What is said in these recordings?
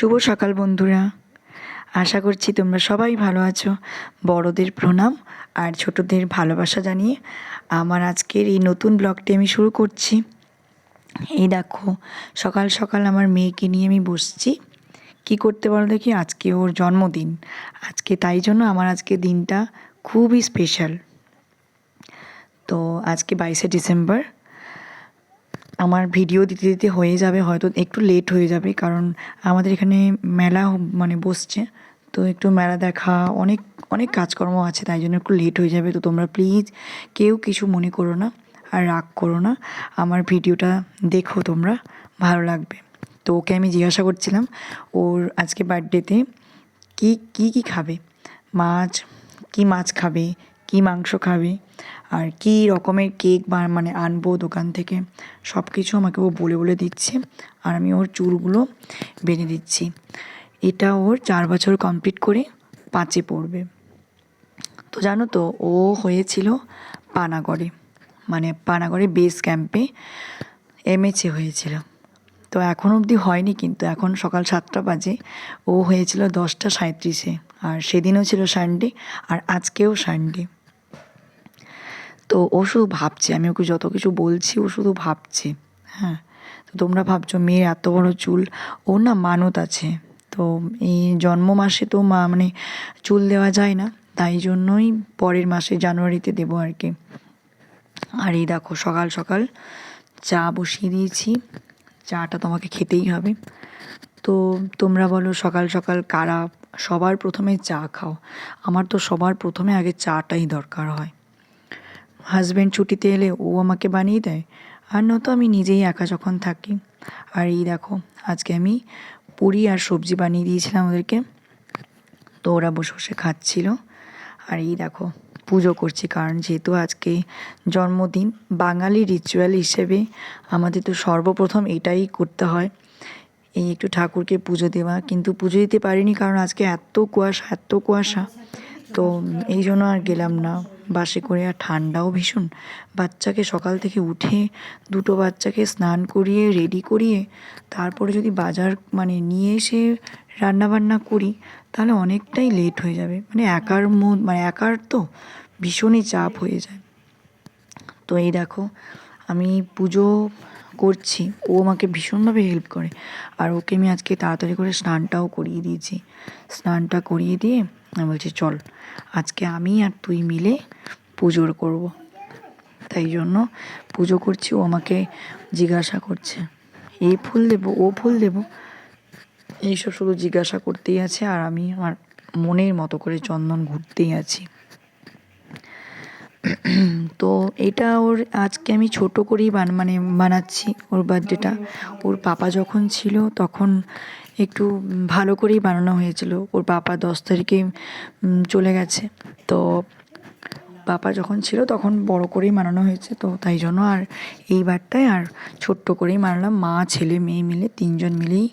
শুভ সকাল বন্ধুরা। আশা করছি তোমরা সবাই ভালো আছো। বড়দের প্রণাম আর ছোটদের ভালোবাসা জানিয়ে আমার আজকের এই নতুন ব্লগটি আমি শুরু করছি। এই দেখো, সকাল সকাল আমার মেয়েকে নিয়ে আমি বসছি। কি করতে পারো দেখি? আজকে ওর জন্মদিন। আজকে তাই জন্য আমার আজকে দিনটা খুবই স্পেশাল তো আজকে বাইশে ডিসেম্বর আমার ভিডিও দিতে দিতে হয়ে যাবে, হয়তো একটু লেট হয়ে যাবে, কারণ আমাদের এখানে মেলা মানে বসছে। তো একটু মেলা দেখা, অনেক অনেক কাজকর্ম আছে, তাই জন্য একটু লেট হয়ে যাবে। তো তোমরা প্লিজ কেউ কিছু মনে করো না আর রাগ করো না। আমার ভিডিওটা দেখো তোমরা, ভালো লাগবে। তো ওকে আমি জিজ্ঞাসা করছিলাম, ওর আজকে বার্থডেতে কী কী কী খাবে? মাছ, কী মাছ খাবে? কী মাংস খাবে আর কী রকমের কেক বা মানে আনব দোকান থেকে সব কিছু আমাকে ও বলে বলে দিচ্ছে আর আমি ওর চুলগুলো বেঁধে দিচ্ছি। এটা ওর চার বছর কমপ্লিট করে পাঁচে পড়বে। তো জানো তো, ও হয়েছিল পানাগড়ে মানে পানাগড়ে বেস ক্যাম্পে এমএচএ হয়েছিল। তো এখন অবধি হয়নি কিন্তু, এখন সকাল সাতটা বাজে, ও হয়েছিল দশটা সাঁত্রিশে আর সেদিনও ছিল সানডে আর আজকেও সানডে তো ও শুধু ভাবছে, আমি ওকে যত কিছু বলছি, ও শুধু ভাবছে হ্যাঁ। তো তোমরা ভাবছ মেয়ের এত বড় চুল ও না মানত আছে। তো এই জন্ম মাসে তো মা মানে চুল দেওয়া যায় না, তাই জন্যই পরের মাসে জানুয়ারিতে দেবো আর কি। আর এই দেখো, সকাল সকাল চা বসিয়ে দিয়েছি, চাটা তোমাকে খেতেই হবে। তো তোমরা বলো, সকাল সকাল কারা সবার প্রথমে চা খাও? আমার তো সবার প্রথমে আগে চাটাই দরকার হয়। হাজব্যান্ড ছুটিতে এলে ও আমাকে বানিয়ে দেয়। আর নয়তো আমি নিজেই একা যখন থাকি। আর এই দেখো, আজকে আমি পুরি আর সবজি বানিয়ে দিয়েছিলাম ওদেরকে। তো ওরা বসে বসে খাচ্ছিল। আর এই দেখো, পুজো করছি, কারণ যেহেতু আজকে জন্মদিন, বাঙালি রিচুয়াল হিসেবে আমাদের তো সর্বপ্রথম এটাই করতে হয়। এই একটু ঠাকুরকে পুজো দেওয়া, কিন্তু পুজো দিতে পারিনি কারণ আজকে এত কুয়াশা এত কুয়াশা। তো এই জন্য আর গেলাম না। বাসে করে আর ঠান্ডাও ভীষণ। বাচ্চাকে সকাল থেকে উঠে দুটো বাচ্চাকে স্নান করিয়ে রেডি করিয়ে তারপরে যদি বাজার মানে নিয়ে এসে রান্নাবান্না করি, তাহলে অনেকটাই লেট হয়ে যাবে। মানে একার মো মানে একার তো ভীষণই চাপ হয়ে যায়। তো এই দেখো, আমি পুজো করছি। ও আমাকে ভীষণভাবে হেল্প করে। আর ওকে আমি আজকে তাড়াতাড়ি করে স্নানটাও করিয়ে দিয়েছি। স্নানটা করিয়ে দিয়ে আমি বলছি, চল, আজকে আমি আর তুই মিলে পুজোর করব। তাই জন্য পুজো করছি, ও আমাকে জিজ্ঞাসা করছে। এই ফুল দেবো, ও ফুল দেবো। এইসব শুধু জিজ্ঞাসা করতেই আছে, আর আমি আমার মনের মতো করে চন্দন ঘুরতেই আছি। তো এটা ওর, আজকে আমি ছোট করেই বান মানে বানাচ্ছি ওর বার্থডেটা ওর পাপা যখন ছিল, তখন একটু ভালো করেই বানানো হয়েছিল। ওর পাপা দশ তারিখে চলে গেছে। তো বাবা যখন ছিল তখন বড় করেই মানানো হয়েছে। তো তাই জন্য আর এইবারটায় আর ছোট্ট করেই বানালাম। মা, ছেলে, মেয়ে মিলে তিনজন মিলেই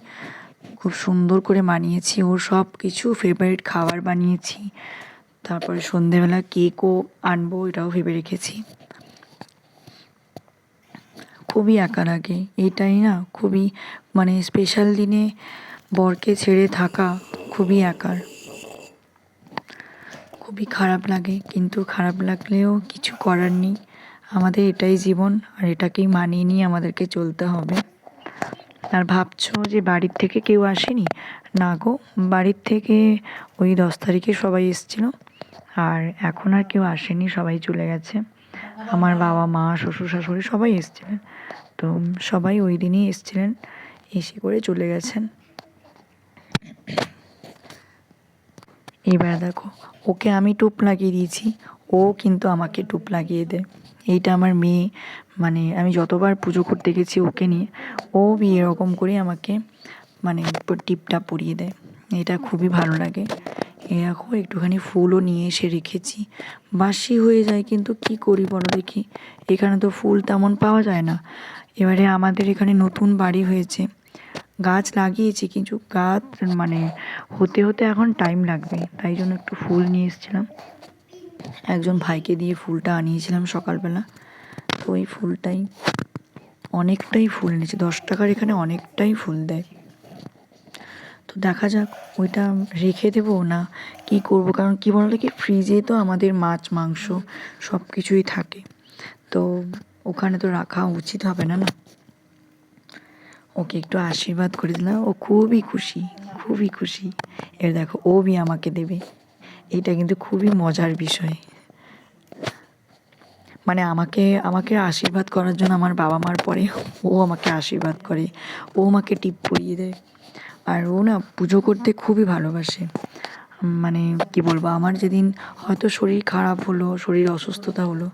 খুব সুন্দর করে বানিয়েছি। ওর সব কিছু ফেভারিট খাবার বানিয়েছি। তারপরে সন্ধেবেলা কেকও আনব, এটাও ভেবে রেখেছি। খুবই একা লাগে। এটাই না, খুবই মানে স্পেশাল দিনে বরকে ছেড়ে থাকা খুবই একার। খুবই খারাপ লাগে, কিন্তু খারাপ লাগলেও কিছু করার নেই। আমাদের এটাই জীবন, আর এটাকেই মানিয়ে নিয়ে আমাদেরকে চলতে হবে। আর ভাবছ যে বাড়ির থেকে কেউ আসেনি? না গো, বাড়ির থেকে ওই দশ তারিখে সবাই এসেছিল, আর এখন আর কেউ আসেনি, সবাই চলে গেছে। আমার বাবা, মা, শ্বশুর, শাশুড়ি সবাই এসেছিলেন। তো সবাই ওই দিনই এসেছিলেন, এসে করে চলে গেছেন। এবার দেখো, ওকে আমি টুপ লাগিয়ে দিয়েছি, ও কিন্তু আমাকে টুপ লাগিয়ে দেয়। এইটা আমার মেয়ে মানে আমি যতবার পুজো করতে গেছি ওকে নিয়ে, ও এরকম করে আমাকে মানে টিপটা পরিয়ে দেয়। এটা খুবই ভালো লাগে। এরকম একটুখানি ফুলও নিয়ে এসে রেখেছি। বাসি হয়ে যায় কিন্তু কি করি বলো দেখি? এখানে তো ফুল তেমন পাওয়া যায় না। এবারে আমাদের এখানে নতুন বাড়ি হয়েছে। গাছ লাগিয়েছি কিছু গাছ মানে হতে হতে এখন টাইম লাগবে, তাই জন্য একটু ফুল নিয়ে এসেছিলাম। একজন ভাইকে দিয়ে ফুলটা আনিয়েছিলাম সকালবেলা, তো ওই ফুলটাই অনেকটাই ফুল এনেছে, দশ টাকার এখানে অনেকটাই ফুল দেয়। তো দেখা যাক ওইটা রেখে দেবো না কি করব, কারণ কি বলতো কি ফ্রিজে তো আমাদের মাছ, মাংস সব কিছুই থাকে, তো ওখানে তো রাখা উচিত হবে না না? ওকে একটু আশীর্বাদ করে দিলাম। ও খুবই খুশি খুবই খুশি। এর দেখো, ও বি আমাকে দেবে। এটা কিন্তু খুবই মজার বিষয়। মানে আমাকে আমাকে আশীর্বাদ করার জন্য আমার বাবা মার পরে ও আমাকে আশীর্বাদ করে। ও আমাকে টিপ পরিয়ে দেয়। আর ও না পুজো করতে খুবই ভালোবাসে। মানে কি বলব, আমার যেদিন হয়তো শরীর খারাপ হলো, শরীর অসুস্থতা হলো,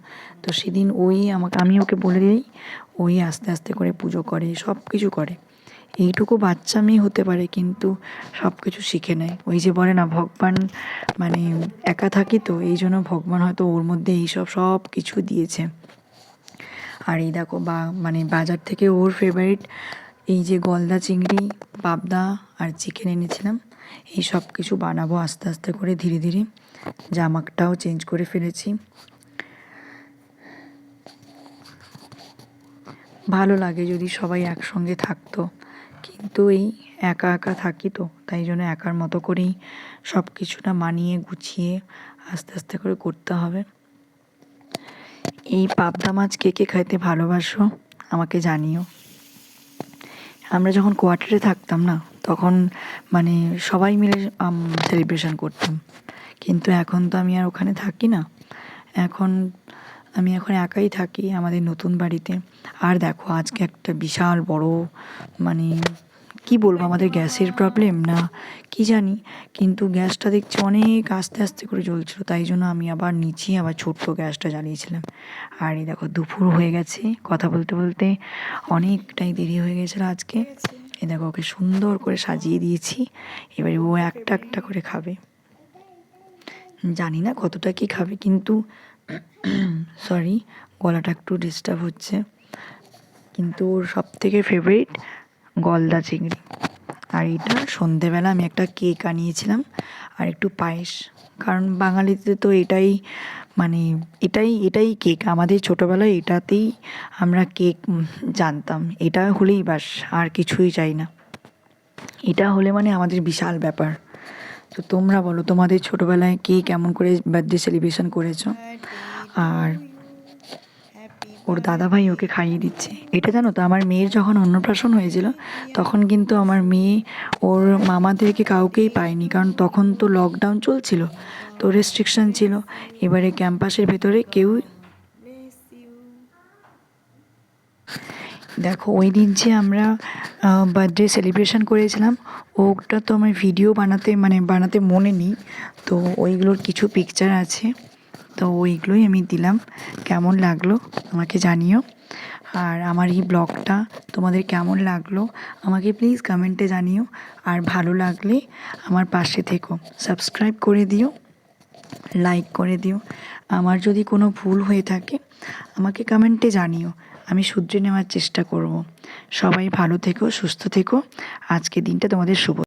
তো সেদিন ওই আমাকে, আমি ওকে বলে দিই, ওই আস্তে আস্তে করে পুজো করে সব কিছু করে। এইটুকু বাচ্চা মেয়ে হতে পারে, কিন্তু সব কিছু শিখে নেয়। ওই যে বলে না, ভগবান মানে একা থাকি তো, এই জন্য ভগবান হয়তো ওর মধ্যে এইসব সব কিছু দিয়েছে। আর এই দেখো বা মানে বাজার থেকে ওর ফেভারিট এই যে গলদা চিংড়ি, পাবদা আর চিকেন এনেছিলাম। এই সব কিছু বানাবো আস্তে আস্তে করে, ধীরে ধীরে। জামাটাও চেঞ্জ করে ফেলেছি। ভালো লাগে যদি সবাই একসঙ্গে থাকতো। কিন্তু এই একা একা থাকি তো, তাই জন্য একার মতো করেই সব কিছুটা মানিয়ে গুছিয়ে আস্তে আস্তে করে করতে হবে। এই পাবদা মাছ কে কে খাইতে ভালোবাসো, আমাকে জানিও। আমরা যখন কোয়ার্টারে থাকতাম না তখন মানে সবাই মিলে সেলিব্রেশন করতাম। কিন্তু এখন তো আমি আর ওখানে থাকি না। এখন আমি এখন একাই থাকি আমাদের নতুন বাড়িতে। আর দেখো, আজকে একটা বিশাল বড় মানে কি বলব, আমাদের গ্যাসের প্রবলেম না, কি জানি? কিন্তু গ্যাসটা দেখছি অনেক আস্তে আস্তে করে জ্বলছিল, তাই জন্য আমি আবার নিচে আবার ছোট্ট গ্যাসটা জ্বালিয়েছিলাম। আর এই দেখো, দুপুর হয়ে গেছে, কথা বলতে বলতে অনেকটাই দেরি হয়ে গেছিল আজকে। এই দেখো ওকে সুন্দর করে সাজিয়ে দিয়েছি। এবারে ও একটা একটা করে খাবে। জানি না কতটা কি খাবে, কিন্তু সরি গলাটা একটু ডিস্টার্ব হচ্ছে। কিন্তু ওর সব থেকে ফেভারিট গলদা চিংড়ি। আর এটা সন্ধেবেলা আমি একটা কেক আনিয়েছিলাম, আর একটু পায়েস। কারণ বাঙালিতে তো এটাই মানে এটাই এটাই কেক আমাদের ছোটোবেলায় এটাতেই আমরা কেক জানতাম। এটা হলেই বাস আর কিছুই চাই না। এটা হলে মানে আমাদের বিশাল ব্যাপার। তো তোমরা বলো, তোমাদের ছোটোবেলায় কে কেমন করে বার্থডে সেলিব্রেশন করেছ? আর ওর দাদাভাই ওকে খাইয়ে দিচ্ছে। এটা জানো তো, আমার মেয়ের যখন অন্নপ্রাশন হয়েছিল, তখন কিন্তু আমার মেয়ে ওর মামাদেরকে কাউকেই পায়নি, কারণ তখন তো লকডাউন চলছিল, তো রেস্ট্রিকশন ছিল। এবারে ক্যাম্পাসের ভেতরে কেউ দেখো, ওই দিন যে আমরা বার্থডে সেলিব্রেশন করেছিলাম, ওটা তো আমার ভিডিও বানাতে মানে বানাতে মনে নেই, তো ওইগুলোর কিছু পিকচার আছে। তো ওইগুলোই আমি দিলাম। কেমন লাগল আমাকে জানিও। আর আমার এই ব্লগটা তোমাদের কেমন লাগল আমাকে প্লিজ কমেন্টে জানিও। আর ভালো লাগলে আমার পাশে থেকো। সাবস্ক্রাইব করে দিও লাইক করে দিও। আমার যদি কোনো ভুল হয়ে থাকে আমাকে কমেন্টে জানিও। আমি শুধরে নেওয়ার চেষ্টা করব। সবাই ভালো থেকো, সুস্থ থেকো। আজকে দিনটা তোমাদের শুভ